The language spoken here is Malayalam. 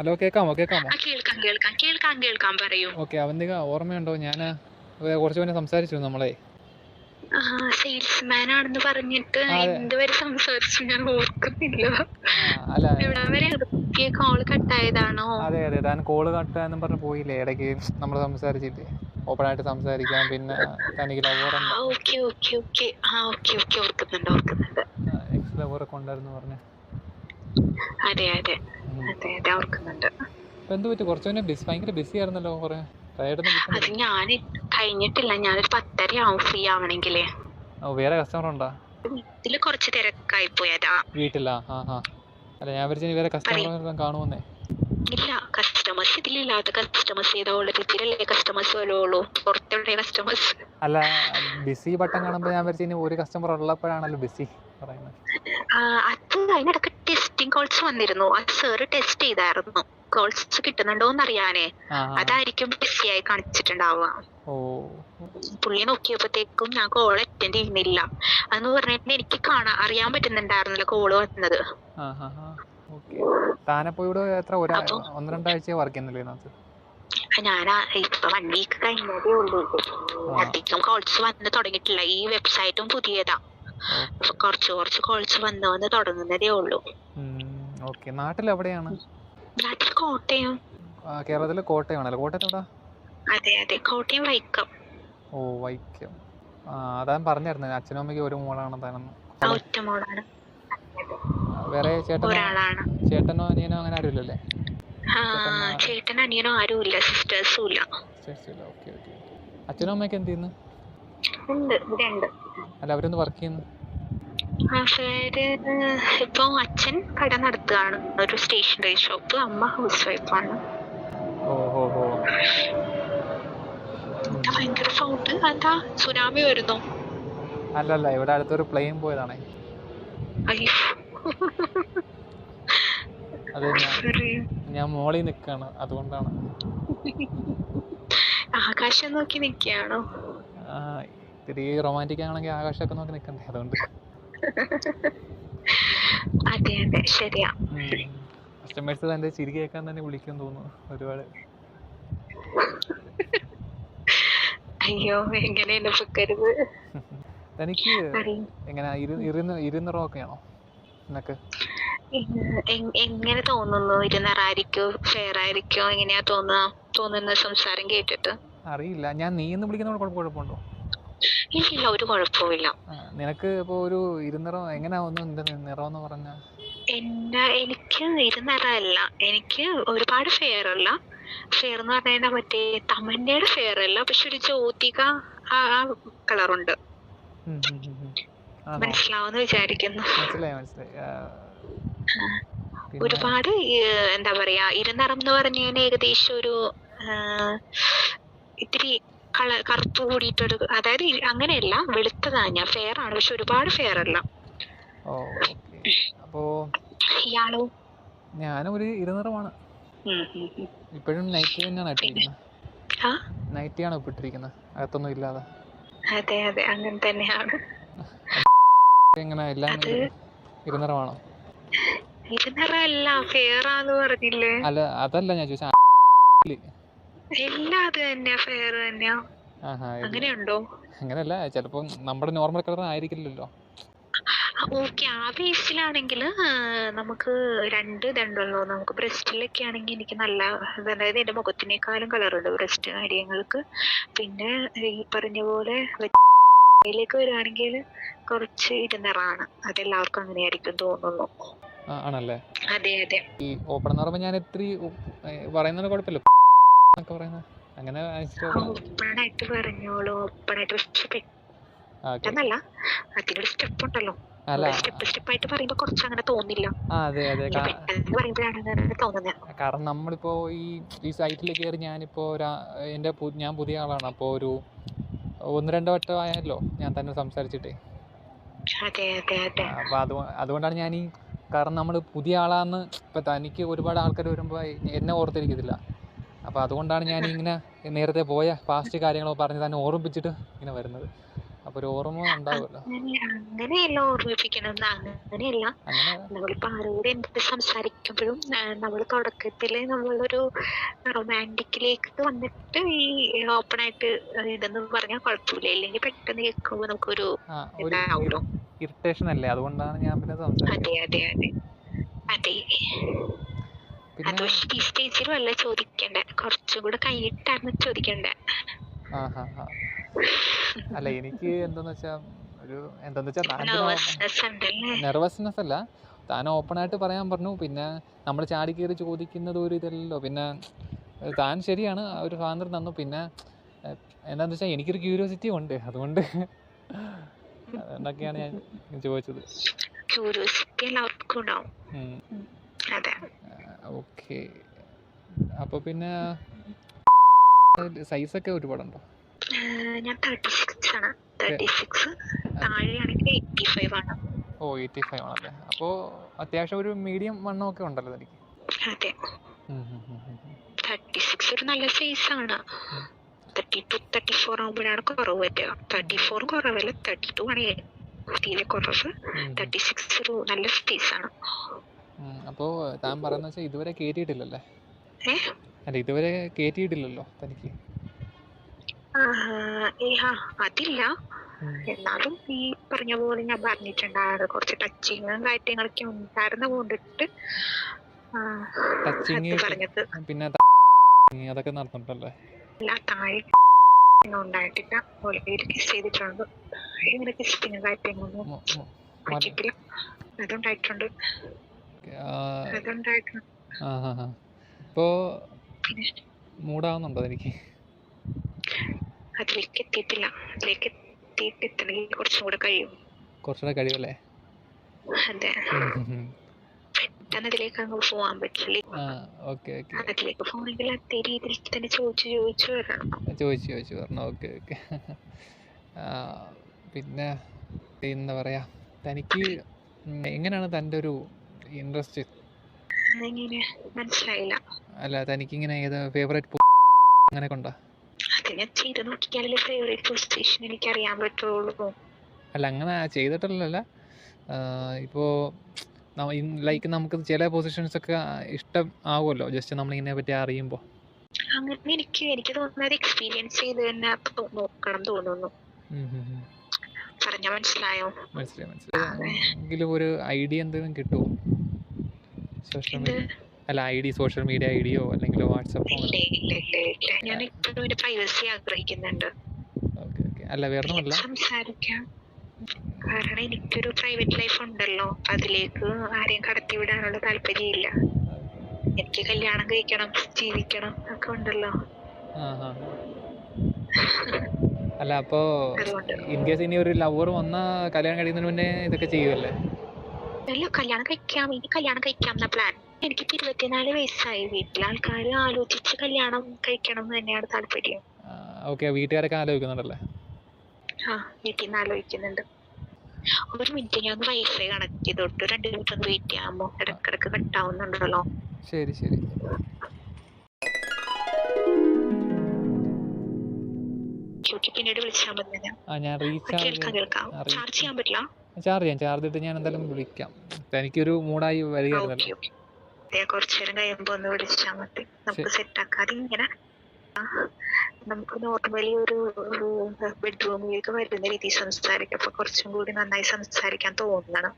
ഹലോ കേൾക്കാമോ കേൾക്കാമോ കേൾക്കാം കേൾക്കാം. കേൾക്കാം കേൾക്കാം. പറയൂ. ഓക്കെ അവന്തിക ഓർമ്മയുണ്ടോ? ഞാൻ കുറച്ച് മുന്നേ സംസാരിച്ചു നമ്മളെ. സെയിൽസ്മാൻ ആണെന്ന് പറഞ്ഞിട്ട്. എന്തുവരെ സംസാരിച്ചു ഞാൻ ഓർക്കുന്നില്ല. വരെ കോൾ കട്ടായതാണോ അതെ അതെ. താൻ കോൾ കട്ടാന്നും പറഞ്ഞ് പോയില്ലേ? ഇടയ്ക്ക് നമ്മൾ സംസാരിച്ചിട്ട്. ഓപ്പണായിട്ട് സംസാരിക്കാം. പിന്നെ തനിക്ക് ലവർ ആ ഓക്കെ ഓക്കെ ഓക്കെ. ആ ഓക്കെ ഓക്കെ. ഓർക്കുന്നുണ്ട് ഓർക്കുന്നുണ്ട്. എക്സ് ലവറൊക്കെ ഉണ്ടായിരുന്നു പറഞ്ഞ്. അതെ അതെ. ഉം. അതെ അതെ ഓർക്കുന്നുണ്ട്. എന്ത് പറ്റി കുറച്ച് മുന്നേ ബിസി ഭയങ്കര ബിസി ആയിരുന്നല്ലോ കുറെ. അത് ഞാൻ കഴിഞ്ഞിട്ടില്ല. ഞാനൊരു പത്തര ആവും ഫ്രീ ആവണെങ്കിലേ. ഓ വേറെ കസ്റ്റമർ ഉണ്ടോ? ഇതിൽ കുറച്ച് തിരക്കായി പോയതാ. വീട്ടിലാ? ആ ആ. അല്ല ഞാൻ വിചാരിച്ചു വേറെ കസ്റ്റമർ കാണുമെന്നേ. ഇല്ല കസ്റ്റമേഴ്സ് ഇതിലില്ലാത്ത കസ്റ്റമേഴ്സ് ചെയ്തോളൂ ഇതിലല്ലേ കസ്റ്റമേഴ്സ് വരുള്ളൂ. പുറത്തുള്ള കസ്റ്റമേഴ്സ് അല്ല ബിസി ബട്ടൺ കാണുമ്പോൾ ഞാൻ വിചാരിച്ചു ഒരു കസ്റ്റമർ ഉള്ളപ്പോഴാണല്ലോ ബിസി പറയുന്നത്. അത് അതിനിടക്ക് ടെസ്റ്റിംഗ് കോൾസ് വന്നിരുന്നു. അത് സാറ് ടെസ്റ്റ് ചെയ്തായിരുന്നു. കോൾസ് കിട്ടുന്നുണ്ടോ ആ. അതായിരിക്കും ബിസി ആയി കാണിച്ചിട്ടുണ്ടാവുക. പുള്ളി നോക്കിയപ്പോഴത്തേക്കും ഞാൻ കോൾ അറ്റൻഡ് ചെയ്യുന്നില്ല. അതെന്ന് പറഞ്ഞിട്ട് എനിക്ക് കാണാൻ അറിയാൻ പറ്റുന്നുണ്ടായിരുന്നില്ല കോൾ വന്നത്. താനപ്പോ ഇവിടെ എത്ര ഒരാ അപ്പൊ- ഒന്ന് രണ്ടാഴ്ച വർക്ക് ചെയ്യുന്നില്ലേ ഞാൻ ഇപ്പൊ വൺ വീക്ക് കഴിഞ്ഞതേ ഉള്ളൂ. അധികം കോൾസ് വന്ന് തുടങ്ങിയിട്ടില്ല. ഈ വെബ്സൈറ്റും പുതിയതാ. കുറച്ച് കുറച്ച് കോൾസ് വന്ന് വന്ന് തുടങ്ങുന്നതേ ഉള്ളൂ. ഓക്കെ. നാട്ടിൽ എവിടെയാണ്? നാട്ടിൽ കോട്ടയം. കേരളത്തിൽ കോട്ടയമാണല്ലോ കോട്ടയത്ത് എവിടാ? അതെ അതെ. കോട്ടയം വൈക്കം. ഓ വൈക്കം. അതാൻ പറഞ്ഞായിരുന്നു. അച്ഛനും അമ്മയ്ക്ക് ഒരു മോളാണ് താനെന്ന് ഒറ്റ മോളാണ്. വേറെ ചേട്ടനോ? ഒരാളാണ്. ചേട്ടനോ അനിയനോ അങ്ങനെ ആരും ഇല്ലല്ലേ ആ ചേട്ടൻ അനിയനോ ആരും ഇല്ല. സിസ്റ്റേഴ്സും ഇല്ല. അച്ഛനും അമ്മയ്ക്ക് എന്ത് ചെയ്യുന്നു? ഉണ്ട് ഇവിടെ ഉണ്ട്. അല്ല അവരൊന്ന് വർക്ക് ചെയ്യുന്നു. അവർ ഇപ്പൊ അച്ഛൻ കട നടത്തുകയാണ്. ഒരു സ്റ്റേഷനറി ഷോപ്പ് അമ്മ ഹൗസ് വൈഫ് ആണ്. ഭയങ്കര സൗണ്ട് എന്താ സുനാമി വരുന്നു. അല്ലല്ല അല്ല ഇവിടെ അടുത്തൊരു പ്ലെയിൻ പോയതാണ്. അത് ഞാൻ മോളിൽ നിൽക്കാണ് അതുകൊണ്ടാണ്. ആകാശം നോക്കി നിൽക്കുകയാണോ? ഇത്തിരി റൊമാന്റിക് ആണെങ്കിൽ ആകാശമൊക്കെ നോക്കി നിൽക്കണ്ടേ? അതുകൊണ്ട്. അതെ അതെ. ശരിയാ. കസ്റ്റമേഴ്സ് തന്റെ ചിരി കേൾക്കാൻ തന്നെ വിളിക്കും തോന്നുന്നു ഒരുപാട്. അയ്യോ പൊക്കരുത് തനിക്ക് എങ്ങനെ ഇരു ഇരുന്ന് ഇരുന്നിറമൊക്കെയാണോ നിനക്ക്? എങ്ങനെ തോന്നുന്നു? ഇരുന്നറായിരിക്കോ? ഫെയർ ആയിരിക്കോ? എങ്ങനെയാ തോന്നുക തോന്നുന്ന സംസാരം കേട്ടിട്ട്? അറിയില്ല. ഞാൻ നീ എന്ന് വിളിക്കുന്നതുകൊണ്ട് കുഴപ്പം കുഴപ്പമുണ്ടോ? ഇല്ല ഒരു കുഴപ്പമില്ല നിനക്ക് ഇപ്പോ ഒരു ഇരുനിറം എങ്ങനെയാ ഒന്ന് നിറം എന്ന് പറഞ്ഞ? എന്നെ എനിക്ക് ഇരുനിറമല്ല. എനിക്ക് ഒരുപാട് ഫെയർ അല്ല. ഫെയർ എന്ന് പറഞ്ഞാൽ മറ്റേ തമന്നയുടെ ഫെയർ അല്ല. പക്ഷെ ഒരു ജ്യോതിക ആ കളറുണ്ട് മനസ്സിലാവുന്ന വിചാരിക്കുന്നു. ഒരുപാട് എന്താ പറയാ ഇരുനിറം എന്ന് പറഞ്ഞു കഴിഞ്ഞാൽ ഏകദേശം ഒരു ഇത്തിരി കള കറുപ്പ് കൂടിയിട്ടൊരു അതായത് അങ്ങനെയല്ല വെളുത്ത ധാന്യ ഫെയർ ആണ്. പക്ഷെ ഒരുപാട് ഫെയർ അല്ല. അപ്പോ ഇയാളോ? ഞാനും ഒരു ഇരുനിറമാണ്. ഇപ്പോഴും നൈറ്റ് തന്നെയാണ് ഇട്ടിരിക്കുന്നത്. ആ? ആണ് ഇട്ടിരിക്കുന്നത് അകത്തൊന്നും ഇല്ലാതെ. അതെ അതെ. അങ്ങനെ തന്നെയാണ്. എങ്ങനെ? എല്ലാം ഇരുനിറമാണോ? ഇരുനിറമല്ല ഫെയർ ആന്ന് പറഞ്ഞില്ലേ? അല്ല അതല്ല ഞാൻ ചോദിച്ചാൽ എല്ലാം അത് തന്നെയാ ഫെയർ തന്നെയാ. അങ്ങനെയുണ്ടോ? അങ്ങനെയല്ല ചിലപ്പോ നമ്മുടെ നോർമൽ കളർ ആയിരിക്കില്ലല്ലോ. ഓക്കെ ആ ബേസിലാണെങ്കിൽ നമുക്ക് രണ്ട് ഇതുണ്ടല്ലോ. നമുക്ക് ബ്രസ്റ്റിലൊക്കെ ആണെങ്കിൽ എനിക്ക് നല്ല അതായത് എന്റെ മുഖത്തിനേക്കാളും കളറുണ്ട് ബ്രസ്റ്റ് കാര്യങ്ങൾക്ക്. പിന്നെ ഈ പറഞ്ഞ പോലെ ലേക്ക് വരുവാണെങ്കിൽ കുറച്ച് ഇരുന്നറാണ് അതെല്ലാവർക്കും അങ്ങനെ ആയിരിക്കും തോന്നുന്നു ആണല്ലേ? അതെ അതെ. ഈ ഓപ്പൺ എന്ന് പറയുമ്പോൾ ഞാൻ ഇത്തിരി പറയുന്നത് കുഴപ്പമില്ല. എന്നൊക്കെ പറയുന്നത്. അങ്ങനെ ഓപ്പണായിട്ട് പറഞ്ഞോളൂ. ഓപ്പണായിട്ട് അതിനൊരു സ്റ്റെപ്പ് ഉണ്ടല്ലോ. അല്ല. സ്റ്റെപ്പ് സ്റ്റെപ്പ് ആയിട്ട് പറയുമ്പോ കുറച്ച് അങ്ങനെ തോന്നില്ല അതെ അതെ. കാരണം നമ്മളിപ്പോ ഈ ഈ സൈറ്റിൽ കയറി ഞാനിപ്പോ എന്റെ ഞാൻ പുതിയ ആളാണ്. അപ്പോ ഒരു ഒന്ന് രണ്ട് വട്ടം ആയല്ലോ ഞാൻ തന്നെ സംസാരിച്ചിട്ടേ. അപ്പൊ അത് അതുകൊണ്ടാണ് ഞാൻ ഈ കാരണം നമ്മൾ പുതിയ ആളാന്ന് ഇപ്പൊ തനിക്ക് ഒരുപാട് ആൾക്കാർ വരുമ്പോ എന്നെ ഓർത്തിരിക്കത്തില്ല. അപ്പോൾ അതുകൊണ്ടാണ് ഞാൻ ഇങ്ങനെ നേരത്തെ പോയ പാസ്റ്റ് കാര്യങ്ങളോ പറഞ്ഞ് തന്നെ ഓർമ്മിപ്പിച്ചിട്ട് ഇങ്ങനെ വരുന്നത്. അപ്പോൾ ഒരു ഓർമ്മ ഉണ്ടാവുമല്ലോ. അങ്ങനെ അങ്ങനെയല്ല ഓർമ്മിപ്പിക്കണമെന്ന് അങ്ങനെയല്ല. അങ്ങനെ. നമ്മളിപ്പോ ആരോട് എന്ത് സംസാരിക്കുമ്പോഴും നമ്മൾ തുടക്കത്തിൽ നമ്മളൊരു റൊമാന്റിക്കിലേക്ക് വന്നിട്ട് ഈ ഓപ്പൺ ആയിട്ട് ഇതെന്ന് പറഞ്ഞാൽ കുഴപ്പമില്ല. ഇല്ലെങ്കിൽ പെട്ടെന്ന് കേൾക്കുമ്പോ നമുക്കൊരു ഇറിറ്റേഷൻ അല്ലേ? അതുകൊണ്ടാണ് ഞാൻ പിന്നെ സംസാരിക്കുന്നത് അതെ അതെ അതെ. അതെ. അത് പിന്നെ പക്ഷെ ഈ സ്റ്റേജിലും അല്ല ചോദിക്കണ്ടേ. കുറച്ചും കൂടെ കഴിഞ്ഞിട്ടാണ് ചോദിക്കണ്ടേ. അല്ല എനിക്ക് എന്താന്ന് വെച്ചാ ഒരു എന്താന്ന് വെച്ചാൽ നെർവസ്നെസ് അല്ല? താൻ ഓപ്പൺ ആയിട്ട് പറയാൻ പറഞ്ഞു. പിന്നെ നമ്മൾ ചാടി കയറി ചോദിക്കുന്നത് ഒരു ഇതല്ലല്ലോ. പിന്നെ താൻ ശരിയാണ്. ആ ഒരു സ്വാതന്ത്ര്യം തന്നു. പിന്നെ എന്താന്ന് വെച്ചാൽ എനിക്കൊരു ക്യൂരിയോസിറ്റി ഉണ്ട്. അതുകൊണ്ട് അതുകൊണ്ടൊക്കെയാണ് ഞാൻ ചോദിച്ചത്? ക്യൂരിയോസിറ്റി എല്ലാവർക്കും ഉണ്ടാവും. അതെ. ഓക്കെ. അപ്പോൾ പിന്നെ സൈസ് ഒക്കെ ഒരുപാടുണ്ടോ ഞാൻ തേർട്ടി സിക്സ് ആണ്. തേർട്ടി സിക്സ് താഴെയാണെങ്കിൽ എയ്റ്റി ഫൈവ് ആണ്. ഓ എയ്റ്റി ഫൈവ് ആണല്ലേ? അപ്പോൾ അത്യാവശ്യം ഒരു മീഡിയം വണ്ണമൊക്കെ ഉണ്ടല്ലോ തനിക്ക്. അതെ. തേർട്ടി സിക്സ് ഒരു നല്ല സൈസ് ആണ്. തേർട്ടി ടു തേർട്ടി ഫോർ ആകുമ്പോഴാണ് കുറവ് പറ്റുക തേർട്ടി ഫോർ കുറവല്ല തേർട്ടി ടു ആണ് തീരെ കുറവ്. തേർട്ടി സിക്സ് ഒരു നല്ല സൈസ് ആണ്. അപ്പോൾ താൻ പറയുന്ന വെച്ചാൽ ഇതുവരെ കയറ്റിയിട്ടില്ലല്ലേ അല്ല ഇതുവരെ കയറ്റിയിട്ടില്ലല്ലോ തനിക്ക്. അതില്ല. എന്നാലും ഈ പറഞ്ഞ പോലെ ഞാൻ പറഞ്ഞിട്ടുണ്ടായിരുന്നു. കുറച്ച് ടച്ചിങ്ങും കാര്യങ്ങളൊക്കെ ഉണ്ടായിരുന്ന കൊണ്ടിട്ട്. ടച്ചിങ് പറഞ്ഞത്. പിന്നെ അതൊക്കെ നടന്നിട്ടല്ലേ അല്ല താഴെ ഉണ്ടായിട്ടില്ല. മുകളിൽ കിസ് ചെയ്തിട്ടുണ്ട്. ഇങ്ങനെ കാര്യങ്ങളൊന്നും മു- മതി. പറ്റിയിട്ടില്ല. അതുണ്ടായിട്ടുണ്ട്. പിന്നെ മൂടാവുന്നുണ്ടോ എനിക്ക് അതിലേക്ക് എത്തിയിട്ടില്ല. അതിലേക്ക് എത്തിയിട്ട് എത്തണമെങ്കിൽ കുറച്ചും കൂടെ കഴിയും. കുറച്ചുകൂടെ കഴിയുമല്ലേ? അതെ. ഉം ഉം ഉം. പെട്ടെന്ന് അതിലേക്ക് അങ്ങ് പോവാൻ പറ്റില്ല? ആ ഓക്കെ ഓക്കെ. അതിലേക്ക് പോകണമെങ്കിൽ അതേ രീതിയിൽ തന്നെ ചോദിച്ചു ചോദിച്ചു വരണം. ചോദിച്ചു ചോദിച്ചു പറഞ്ഞു ഓക്കെ ഓക്കെ. പിന്നെ എന്താ പറയാ. തനിക്ക് എങ്ങനെയാണ് തന്റെ ഒരു ഇൻട്രസ്റ്റ്. അല്ല തനിക്കിങ്ങനെ ഏത് ഫേവറേറ്റ് അങ്ങനെ കൊണ്ടാ? അല്ല അങ്ങനെ ചെയ്തിട്ടല്ലല്ല. ഇപ്പോൾ ലൈക്ക് നമുക്ക് ചില പൊസിഷൻസ് ഒക്കെ ഇഷ്ടം ആവുമല്ലോ. ജസ്റ്റ് നമ്മൾ ഇങ്ങനെ പറ്റി അറിയുമ്പോൾ അങ്ങനെ എനിക്ക് എനിക്ക് തോന്നുന്നത് എക്സ്പീരിയൻസ് ചെയ്ത് തന്നെ നോക്കണം തോന്നുന്നു. പറഞ്ഞ മനസ്സിലായോ? മനസ്സിലായി മനസ്സിലായി. എങ്കിലും ഒരു ഐഡിയ എന്തെങ്കിലും കിട്ടുമോ സോഷ്യൽ മീഡിയ അല്ല I D social media I deo അല്ലെങ്കിൽ വാട്സപ്പോ ഞാൻ ഇപ്പോഴും ഒരു പ്രൈവസി ആഗ്രഹിക്കുന്നുണ്ട്. Okay okay. അല്ല വേറെ ഒന്നുമല്ല സംസാരിക്കാം. കാരണം എനിക്കൊരു പ്രൈവറ്റ് ലൈഫ് ഉണ്ടല്ലോ. അതിലേക്ക് ആരെയും കടത്തി വിടാനുള്ള താല്പര്യമില്ല. എനിക്ക് കല്യാണം കഴിക്കണം ജീവിക്കണം ഒക്കെ ഉണ്ടല്ലോ. അല്ല അപ്പോ ഇൻ കേസ് ഇനി ഒരു ലവർ വന്ന കല്യാണം കഴിയുന്നതിന് മുന്നേ ഇതൊക്കെ ചെയ്യുമല്ലേ അല്ല കല്യാണം കഴിക്കാം ഇനി കല്യാണം കഴിക്കാം എന്ന പ്ലാൻ എനിക്ക് ഇരുപത്തിനാല് വയസ്സായി. വീട്ടിലെ ആൾക്കാർ ആലോചിച്ച് കല്യാണം കഴിക്കണം എന്ന് തന്നെയാണ് താല്പര്യം. ഓക്കെ വീട്ടുകാരൊക്കെ ആലോചിക്കുന്നുണ്ടല്ലേ? ആ വീട്ടിൽ നിന്ന് ആലോചിക്കുന്നുണ്ട്. ഒരു മിനിറ്റ് ഞാൻ ഒന്ന് വൈഫൈ കണക്ട് ചെയ്തോട്ട്. രണ്ട് മിനിറ്റ് ഒന്ന് വെയിറ്റ് ചെയ്യാമോ? ഇടക്കിടക്ക് കട്ടാവുന്നുണ്ടല്ലോ ശരി ശരി. പിന്നീട് വിളിച്ചാൽ മതി ഞാൻ. കേൾക്കാം കേൾക്കാം. ചാർജ് ചെയ്യാൻ പറ്റില്ല? ചാർജ് ചെയ്യാം. ചാർജ് ഇട്ട് ഞാൻ എന്തായാലും വിളിക്കാം. എനിക്കൊരു മൂടായി വരികയായിരുന്നല്ലോ കഴിയുമ്പോ ഒന്ന് വിളിച്ചാൽ മതി. നമുക്ക് സെറ്റ് ആക്കാതെ ഇങ്ങനെ ആ, നമുക്ക് നോർമലി ഒരു ബെഡ്റൂമിലേക്ക് വരുന്ന രീതിയിൽ സംസാരിക്കാം. അപ്പൊ കുറച്ചും കൂടി നന്നായി സംസാരിക്കാൻ തോന്നണം.